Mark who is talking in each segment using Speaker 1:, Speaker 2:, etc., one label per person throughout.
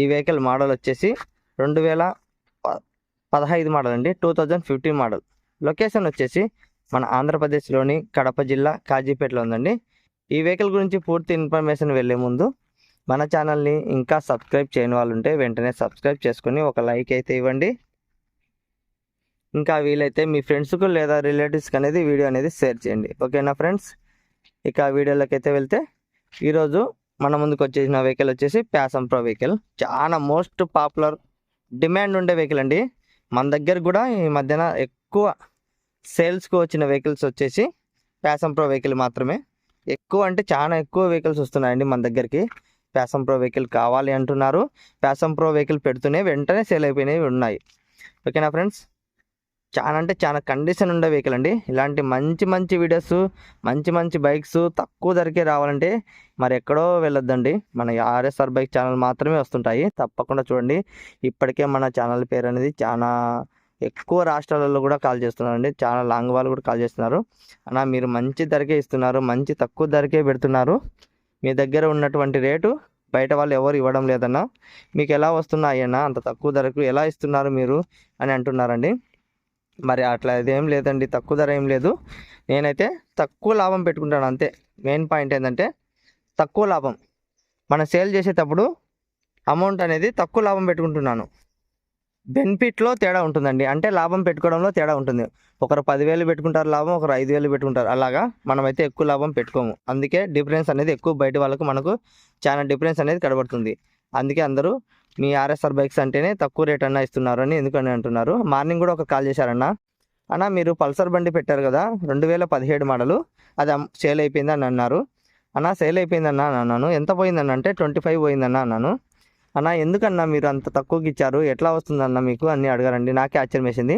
Speaker 1: ఈ vehicle model వచ్చేసి రెండు వేల పదహైదు మోడల్ అండి two thousand fifteen model. Location వచ్చేసి మన ఆంధ్రప్రదేశ్లోని కడప జిల్లా కాజీపేటలో ఉందండి. ఈ వెహికల్ గురించి పూర్తి ఇన్ఫర్మేషన్ వెళ్ళే ముందు మన ఛానల్ని ఇంకా సబ్స్క్రైబ్ చేయని వాళ్ళు ఉంటే వెంటనే సబ్స్క్రైబ్ చేసుకుని ఒక లైక్ అయితే ఇవ్వండి. ఇంకా వీలైతే మీ ఫ్రెండ్స్కు లేదా రిలేటివ్స్కి అనేది వీడియో అనేది షేర్ చేయండి. ఓకేనా ఫ్రెండ్స్? ఇక వీడియోలోకి అయితే వెళ్తే ఈరోజు మన ముందుకు వచ్చేసిన వెహికల్ వచ్చేసి ప్యాసం ప్రో వెహికల్ చాలా మోస్ట్ పాపులర్ డిమాండ్ ఉండే వెహికల్ అండి. మన దగ్గర కూడా ఈ మధ్యన ఎక్కువ సేల్స్కి వచ్చిన వెహికల్స్ వచ్చేసి ప్యాసం ప్రో వెహికల్ మాత్రమే. ఎక్కువ అంటే చాలా ఎక్కువ వెహికల్స్ వస్తున్నాయండి మన దగ్గరికి. ప్యాసం ప్రో వెహికల్ కావాలి అంటున్నారు. ప్యాసం ప్రో వెహికల్ పెడుతూనే వెంటనే సేల్ అయిపోయినవి ఉన్నాయి. ఓకేనా ఫ్రెండ్స్ చాలా అంటే చాలా కండిషన్ ఉండే వెహికల్ అండి. ఇలాంటి మంచి మంచి వీడియోస్ మంచి మంచి బైక్స్ తక్కువ ధరకే రావాలంటే మరి ఎక్కడో వెళ్ళొద్దండి. మన ఆర్ఎస్ఆర్ బైక్ ఛానల్ మాత్రమే వస్తుంటాయి. తప్పకుండా చూడండి. ఇప్పటికే మన ఛానల్ పేరు అనేది చాలా ఎక్కువ రాష్ట్రాలలో కూడా కాల్ చేస్తున్నారండి. చాలా లాంగ్ వాళ్ళు కూడా కాల్ చేస్తున్నారు. అన్న మీరు మంచి ధరకే ఇస్తున్నారు. మంచి తక్కువ ధరకే పెడుతున్నారు. మీ దగ్గర ఉన్నటువంటి రేటు బయట వాళ్ళు ఎవరు ఇవ్వడం లేదన్నా మీకు ఎలా వస్తున్నాయి అన్న అంత తక్కువ ధరకు ఎలా ఇస్తున్నారు మీరు అని అంటున్నారండి. మరి అట్లా అదేం లేదండి తక్కువ ధర ఏం లేదు. నేనైతే తక్కువ లాభం పెట్టుకుంటాను అంతే. మెయిన్ పాయింట్ ఏంటంటే తక్కువ లాభం. మనం సేల్ చేసేటప్పుడు అమౌంట్ అనేది తక్కువ లాభం పెట్టుకుంటున్నాను. బెనిఫిట్లో తేడా ఉంటుందండి. అంటే లాభం పెట్టుకోవడంలో తేడా ఉంటుంది. ఒకరు పదివేలు పెట్టుకుంటారు లాభం ఒకరు ఐదు వేలు పెట్టుకుంటారు. అలాగా మనమైతే ఎక్కువ లాభం పెట్టుకోము. అందుకే డిఫరెన్స్ అనేది ఎక్కువ బయట వాళ్ళకు మనకు చాలా డిఫరెన్స్ అనేది కనబడుతుంది. అందుకే అందరూ మీ ఆర్ఎస్ఆర్ బైక్స్ అంటేనే తక్కువ రేట్ అన్న ఇస్తున్నారు అని ఎందుకని అంటున్నారు? మార్నింగ్ కూడా ఒక కాల్ చేశారన్న. అన్న మీరు పల్సర్ బండి పెట్టారు కదా రెండు వేల పదిహేడు మోడలు అది సేల్ అయిపోయింది అని అన్నారు. అన్న సేల్ అయిపోయిందన్న అని అన్నాను. ఎంత పోయిందన్న అంటే ట్వంటీ ఫైవ్ పోయిందన్న అన్నాను. అన్న ఎందుకన్నా మీరు అంత తక్కువకి ఇచ్చారు? ఎట్లా వస్తుందన్న మీకు? అన్ని అడగారండి. నాకే ఆశ్చర్యం వేసింది.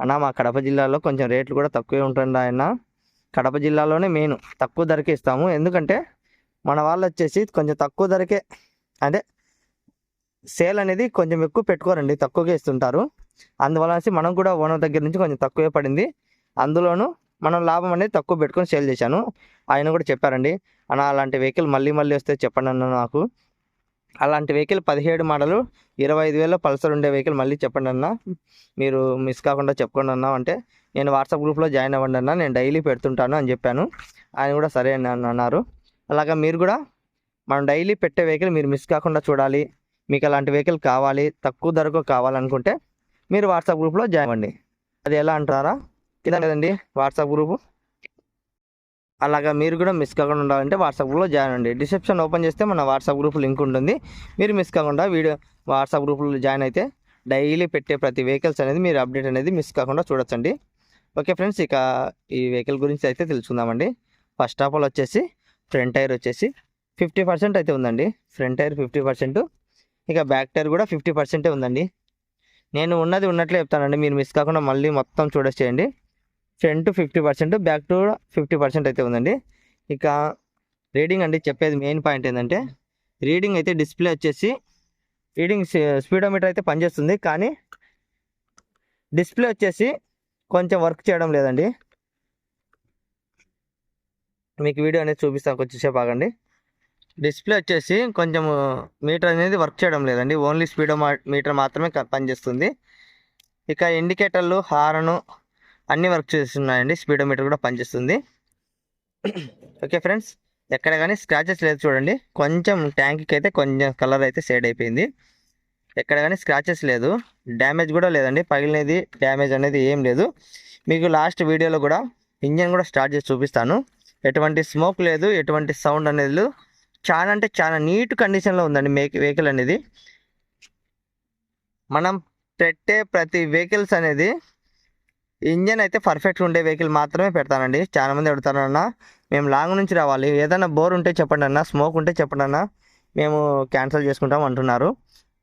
Speaker 1: అన్న మా కడప జిల్లాలో కొంచెం రేట్లు కూడా తక్కువే ఉంటుంది ఆయన కడప జిల్లాలోనే మెయిన్ తక్కువ ధరకే ఇస్తాము. ఎందుకంటే మన వాళ్ళు వచ్చేసి కొంచెం తక్కువ ధరకే అంటే సేల్ అనేది కొంచెం ఎక్కువ పెట్టుకోరండి తక్కువగా ఇస్తుంటారు. అందువల్ల అనేసి మనం కూడా ఓనర్ దగ్గర నుంచి కొంచెం తక్కువే పడింది. అందులోనూ మనం లాభం అనేది తక్కువ పెట్టుకొని సేల్ చేశాను. ఆయన కూడా చెప్పారండి అన్న అలాంటి వెహికల్ మళ్ళీ మళ్ళీ వస్తే చెప్పండి అన్న నాకు. అలాంటి వెహికల్ పదిహేడు మోడలు ఇరవై ఐదు వేల పల్సర్ ఉండే వెహికల్ మళ్ళీ చెప్పండి అన్న. మీరు మిస్ కాకుండా చెప్పుకోండి అన్నా అంటే నేను వాట్సాప్ గ్రూప్లో జాయిన్ అవ్వండి అన్న నేను డైలీ పెడుతుంటాను అని చెప్పాను. ఆయన కూడా సరే అని అన్న- అన్నారు. అలాగా మీరు కూడా మనం డైలీ పెట్టే వెహికల్ మీరు మిస్ కాకుండా చూడాలి. మీకు అలాంటి వెహికల్ కావాలి తక్కువ ధరకు కావాలనుకుంటే మీరు వాట్సాప్ గ్రూప్లో జాయిన్ అవ్వండి. అది ఎలా అంటారా? కింద వాట్సాప్ గ్రూపు. అలాగా మీరు కూడా మిస్ కాకుండా ఉండాలంటే వాట్సాప్ గ్రూప్లో జాయిన్ అండి డిస్క్రిప్షన్ ఓపెన్ చేస్తే మన వాట్సాప్ గ్రూప్ లింక్ ఉంటుంది. మీరు మిస్ కాకుండా వీడియో వాట్సాప్ గ్రూప్లో జాయిన్ అయితే డైలీ పెట్టే ప్రతి వెహికల్స్ అనేది మీరు అప్డేట్ అనేది మిస్ కాకుండా చూడొచ్చండి. ఓకే ఫ్రెండ్స్ ఇక ఈ వెహికల్ గురించి అయితే తెలుసుకుందామండి. ఫస్ట్ ఆఫ్ ఆల్ వచ్చేసి ఫ్రంట్ టైర్ వచ్చేసి ఫిఫ్టీ పర్సెంట్ అయితే ఉందండి. Front tyre fifty percent. ఇక బ్యాక్ టైర్ కూడా ఫిఫ్టీ పర్సెంటే ఉందండి. నేను ఉన్నది ఉన్నట్లే చెప్తానండి. మీరు మిస్ కాకుండా మళ్ళీ మొత్తం చూడొచ్చేయండి. Front fifty percent back too fifty percent అయితే ఉందండి. ఇక రీడింగ్ అండి చెప్పేది మెయిన్ పాయింట్ ఏంటంటే రీడింగ్ అయితే డిస్ప్లే వచ్చేసి రీడింగ్ స్పీడోమీటర్ అయితే పనిచేస్తుంది. కానీ డిస్ప్లే వచ్చేసి కొంచెం వర్క్ చేయడం లేదండి. మీకు వీడియో అనేది చూపిస్తాను కొంచెంసేపు ఆగండి. డిస్ప్లే వచ్చేసి కొంచెం మీటర్ అనేది వర్క్ చేయడం లేదండి. ఓన్లీ స్పీడో మీటర్ మాత్రమే పనిచేస్తుంది. ఇక ఇండికేటర్లు హారను అన్నీ వర్క్ చేస్తున్నాయండి. స్పీడో మీటర్ కూడా పనిచేస్తుంది. ఓకే ఫ్రెండ్స్ ఎక్కడ కానీ స్క్రాచెస్ లేదు చూడండి. కొంచెం ట్యాంక్కి అయితే కొంచెం కలర్ అయితే షేడ్ అయిపోయింది. ఎక్కడ కానీ స్క్రాచెస్ లేదు. డ్యామేజ్ కూడా లేదండి. పగిలినది డ్యామేజ్ అనేది ఏం లేదు. మీకు లాస్ట్ వీడియోలో కూడా ఇంజన్ కూడా స్టార్ట్ చేసి చూపిస్తాను. ఎటువంటి స్మోక్ లేదు ఎటువంటి సౌండ్ అనేది లేదు చాలా అంటే చాలా నీట్ కండిషన్లో ఉందండి మేక్ వెహికల్ అనేది. మనం పెట్టే ప్రతి వెహికల్స్ అనేది ఇంజన్ అయితే పర్ఫెక్ట్గా ఉండే వెహికల్ మాత్రమే పెడతానండి. చాలా మంది అడుగుతారన్న మేము లాంగ్ నుంచి రావాలి. ఏదైనా బోర్ ఉంటే చెప్పండి అన్న స్మోక్ ఉంటే చెప్పండి అన్న మేము క్యాన్సిల్ చేసుకుంటాం అంటున్నారు.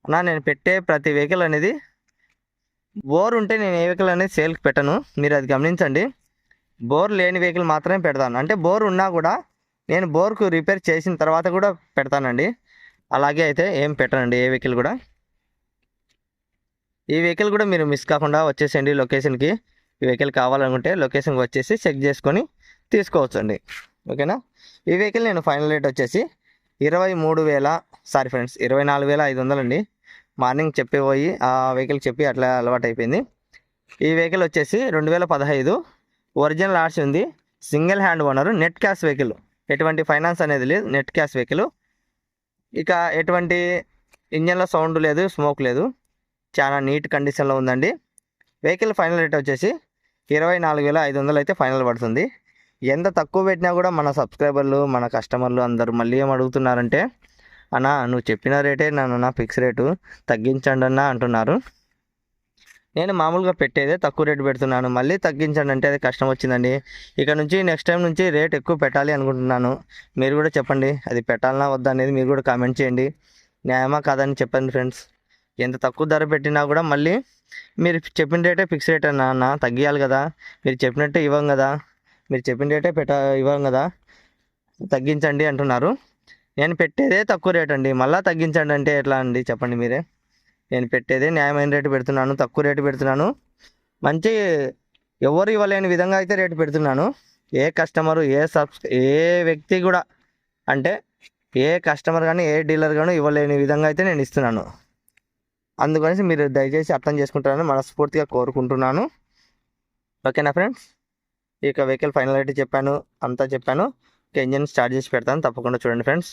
Speaker 1: అన్నా నేను పెట్టే ప్రతి వెహికల్ అనేది బోర్ ఉంటే నేను ఏ వెహికల్ అనేది సేల్కి పెట్టను. మీరు అది గమనించండి. బోర్ లేని వెహికల్ మాత్రమే పెడతాను. అంటే బోర్ ఉన్నా కూడా నేను బోర్కు రిపేర్ చేసిన తర్వాత కూడా పెడతానండి. అలాగే అయితే ఏం పెట్టనండి ఏ వెహికల్ కూడా. ఈ వెహికల్ కూడా మీరు మిస్ కాకుండా వచ్చేసేయండి లొకేషన్కి. ఈ వెహికల్ కావాలనుకుంటే లొకేషన్కి వచ్చేసి చెక్ చేసుకొని తీసుకోవచ్చండి. ఓకేనా? ఈ వెహికల్ నేను ఫైనల్ రేట్ వచ్చేసి ఇరవై మూడు వేల సారీ ఫ్రెండ్స్ ఇరవై నాలుగు వేల ఐదు వందలండి. మార్నింగ్ చెప్పిపోయి ఆ వెహికల్ చెప్పి అట్లా అలవాటు అయిపోయింది ఈ వెహికల్ వచ్చేసి రెండు వేల పదహైదు ఒరిజినల్ ఆర్సీ ఉంది. Single hand owner net cash vehicle. ఎటువంటి ఫైనాన్స్ అనేది లేదు నెట్ క్యాష్ వెహికల్. ఇక ఎటువంటి ఇంజన్లో సౌండ్ లేదు స్మోక్ లేదు. చాలా నీట్ కండిషన్లో ఉందండి. వెహికల్ ఫైనల్ రేట్ వచ్చేసి ఇరవై నాలుగు వేల ఐదు వందలు అయితే ఫైనల్ పడుతుంది. ఎంత తక్కువ పెట్టినా కూడా మన సబ్స్క్రైబర్లు మన కస్టమర్లు అందరూ మళ్ళీ ఏం అడుగుతున్నారంటే అన్నా నువ్వు చెప్పిన రేటే నన్ను ఫిక్స్ రేటు తగ్గించండి అన్న అంటున్నారు. నేను మామూలుగా పెట్టేదే తక్కువ రేటు పెడుతున్నాను. మళ్ళీ తగ్గించండి అంటే అది కష్టం వచ్చిందండి. ఇక నుంచి నెక్స్ట్ టైం నుంచి రేట్ ఎక్కువ పెట్టాలి అనుకుంటున్నాను. మీరు కూడా చెప్పండి. అది పెట్టాలన్నా వద్దా అనేది మీరు కూడా కామెంట్ చేయండి. న్యాయమా కాదని చెప్పండి ఫ్రెండ్స్ ఎంత తక్కువ ధర పెట్టినా కూడా మళ్ళీ మీరు చెప్పిన రేటే ఫిక్స్ రేట్ అన్న అన్న తగ్గియాలి కదా. మీరు చెప్పినట్టే ఇవ్వం కదా. మీరు చెప్పిన రేటే పెట్ట ఇవ్వం కదా. తగ్గించండి అంటున్నారు. నేను పెట్టేదే తక్కువ రేట్ అండి. మళ్ళీ తగ్గించండి అంటే ఎట్లా అండి? చెప్పండి మీరే. నేను పెట్టేదే న్యాయమైన రేటు పెడుతున్నాను తక్కువ రేటు పెడుతున్నాను. మంచి ఎవరు ఇవ్వలేని విధంగా అయితే రేటు పెడుతున్నాను. ఏ కస్టమరు ఏ సబ్స్ ఏ వ్యక్తి కూడా అంటే ఏ కస్టమర్ కానీ ఏ డీలర్ కానీ ఇవ్వలేని విధంగా అయితే నేను ఇస్తున్నాను. అందుకనేసి మీరు దయచేసి అర్థం చేసుకుంటారని మనస్ఫూర్తిగా కోరుకుంటున్నాను. ఓకేనా ఫ్రెండ్స్? ఇక వెహికల్ ఫైనల్ అయితే చెప్పాను అంతా చెప్పాను. ఇంజన్ స్టార్ట్ చేసి పెడతాను తప్పకుండా చూడండి ఫ్రెండ్స్.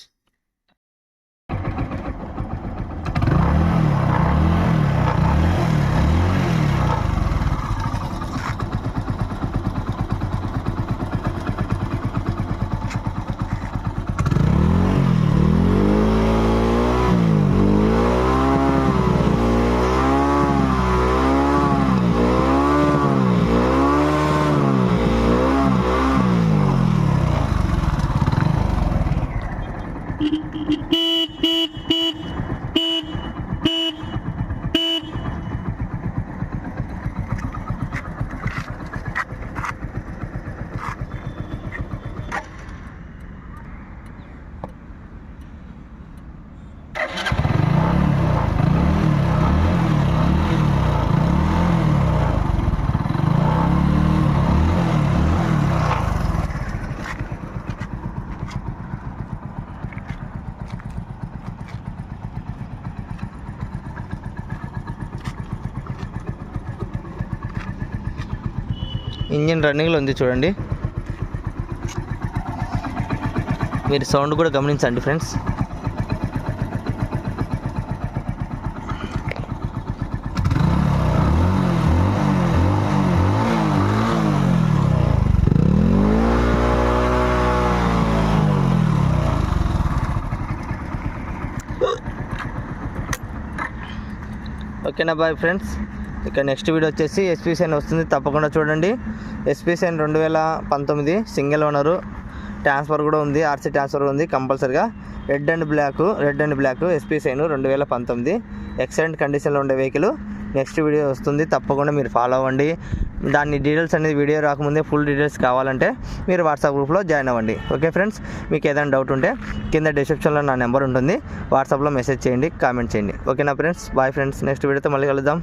Speaker 1: ఇంజిన్ రన్నింగ్లో ఉంది చూడండి. మీరు సౌండ్ కూడా గమనించండి ఫ్రెండ్స్ ఓకేనా బాయ్ ఫ్రెండ్స్ ఇక నెక్స్ట్ వీడియో వచ్చేసి ఎస్పీసీఎన్ వస్తుంది తప్పకుండా చూడండి. ఎస్పీసీఎన్ రెండు వేల పంతొమ్మిది సింగిల్ ఓనరు. ట్రాన్స్ఫర్ కూడా ఉంది ఆర్సీ ట్రాన్స్ఫర్ ఉంది కంపల్సరిగా. Red and black red and black SPCN రెండు వేల పంతొమ్మిది. ఎక్సలెంట్ కండిషన్లో ఉండే వెహికల్ నెక్స్ట్ వీడియో వస్తుంది తప్పకుండా మీరు ఫాలో అవ్వండి. దాని డీటెయిల్స్ అనేది వీడియో రాకముందే ఫుల్ డీటెయిల్స్ కావాలంటే మీరు వాట్సాప్ గ్రూప్లో జాయిన్ అవ్వండి. ఓకే ఫ్రెండ్స్ మీకు ఏదైనా డౌట్ ఉంటే కింద డిస్క్రిప్షన్లో నా నెంబర్ ఉంటుంది. వాట్సాప్లో మెసేజ్ చేయండి కామెంట్ చేయండి. ఓకేనా ఫ్రెండ్స్ బాయ్ ఫ్రెండ్స్ నెక్స్ట్ వీడియోతో మళ్ళీ కలుద్దాం.